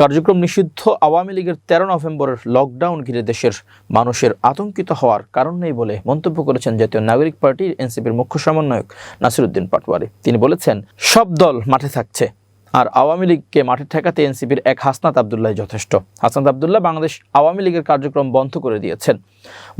কার্যক্রম নিষিদ্ধ। আওয়ামী লীগের তেরো নভেম্বরের লকডাউন ঘিরে দেশের মানুষের আতঙ্কিত হওয়ার কারণ নেই বলে মন্তব্য করেছেন জাতীয় নাগরিক পার্টির এনসিপির মুখ্য সমন্বয়ক নাসিরুদ্দিন পাটওয়ারি তিনি বলেছেন, সব দল মাঠে থাকছে, আর আওয়ামী লীগকে মাঠে ঠেকাতে এনসিপির এক হাসনাত আবদুল্লাহ যথেষ্ট। হাসনাত আবদুল্লাহ বাংলাদেশ আওয়ামী লীগের কার্যক্রম বন্ধ করে দিয়েছেন।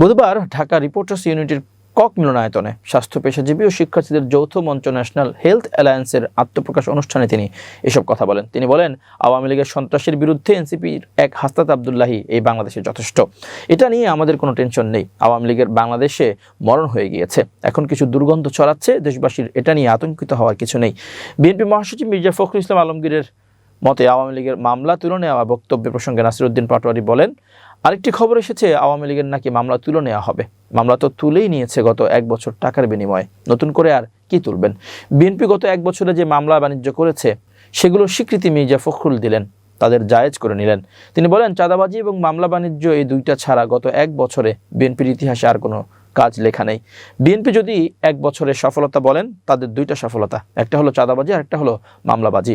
বুধবার ঢাকা রিপোর্টার্স ইউনিটির কক মিলনায়তনে স্বাস্থ্য পেশাজীবী ও শিক্ষার্থীদের যৌথ মঞ্চ ন্যাশনাল হেলথ অ্যালায়েন্সের আত্মপ্রকাশ অনুষ্ঠানে তিনি এসব কথা বলেন। তিনি বলেন, আওয়ামী লীগের সন্ত্রাসের বিরুদ্ধে এনসিপির এক হাস্তাত আবদুল্লাহি এই বাংলাদেশে যথেষ্ট। এটা নিয়ে আমাদের কোনো টেনশন নেই। আওয়ামী লীগের বাংলাদেশে মরণ হয়ে গিয়েছে। এখন কিছু দুর্গন্ধ ছড়াচ্ছে দেশবাসীর। এটা নিয়ে আতঙ্কিত হওয়ার কিছু নেই। বিএনপি মহাসচিব মির্জা ফখরুল ইসলাম আলমগীরের মতে আওয়ামী লীগের মামলা তুলে নেওয়া বক্তব্যের প্রসঙ্গে নাসিরুদ্দিন পাটোয়ারি বলেন, আরেকটি খবর এসেছে, আওয়ামী লীগের নাকি মামলা তুলে নেওয়া হবে। মামলা তো তুলেই নিয়েছে গত এক বছর টাকার বিনিময়ে। নতুন করে আর কি তুলবেন? বিএনপি গত এক বছরে যে মামলা বাণিজ্য করেছে, সেগুলো স্বীকৃতি মির্জা ফখরুল দিলেন, তাদের জায়েজ করে নিলেন। তিনি বলেন, চাঁদাবাজি এবং মামলা বাণিজ্য এই দুইটা ছাড়া গত এক বছরে বিএনপির ইতিহাসে আর কোনো কাজ লেখা নেই। বিএনপি যদি এক বছরের সফলতা বলেন, তাদের দুইটা সফলতা, একটা হলো চাঁদাবাজি আর একটা হলো মামলাবাজি।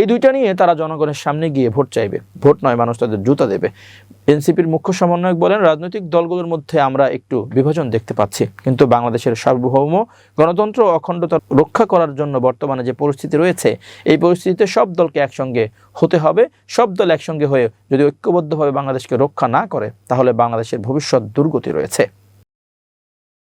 এই দুইটা নিয়ে তারা জনগণের সামনে গিয়ে ভোট চাইবে। ভোট নয়, মানুষ তাদের জুতা দেবে। এনসিপির মুখ্য সমন্বয়ক বলেন, রাজনৈতিক দলগুলোর মধ্যে আমরা একটু বিভাজন দেখতে পাচ্ছি। কিন্তু বাংলাদেশের সার্বভৌম গণতন্ত্র অখণ্ডতা রক্ষা করার জন্য বর্তমানে যে পরিস্থিতি রয়েছে, এই পরিস্থিতিতে সব দলকে একসঙ্গে হতে হবে। সব দল একসঙ্গে হয়ে যদি ঐক্যবদ্ধভাবে বাংলাদেশকে রক্ষা না করে, তাহলে বাংলাদেশের ভবিষ্যৎ দুর্গতি রয়েছে।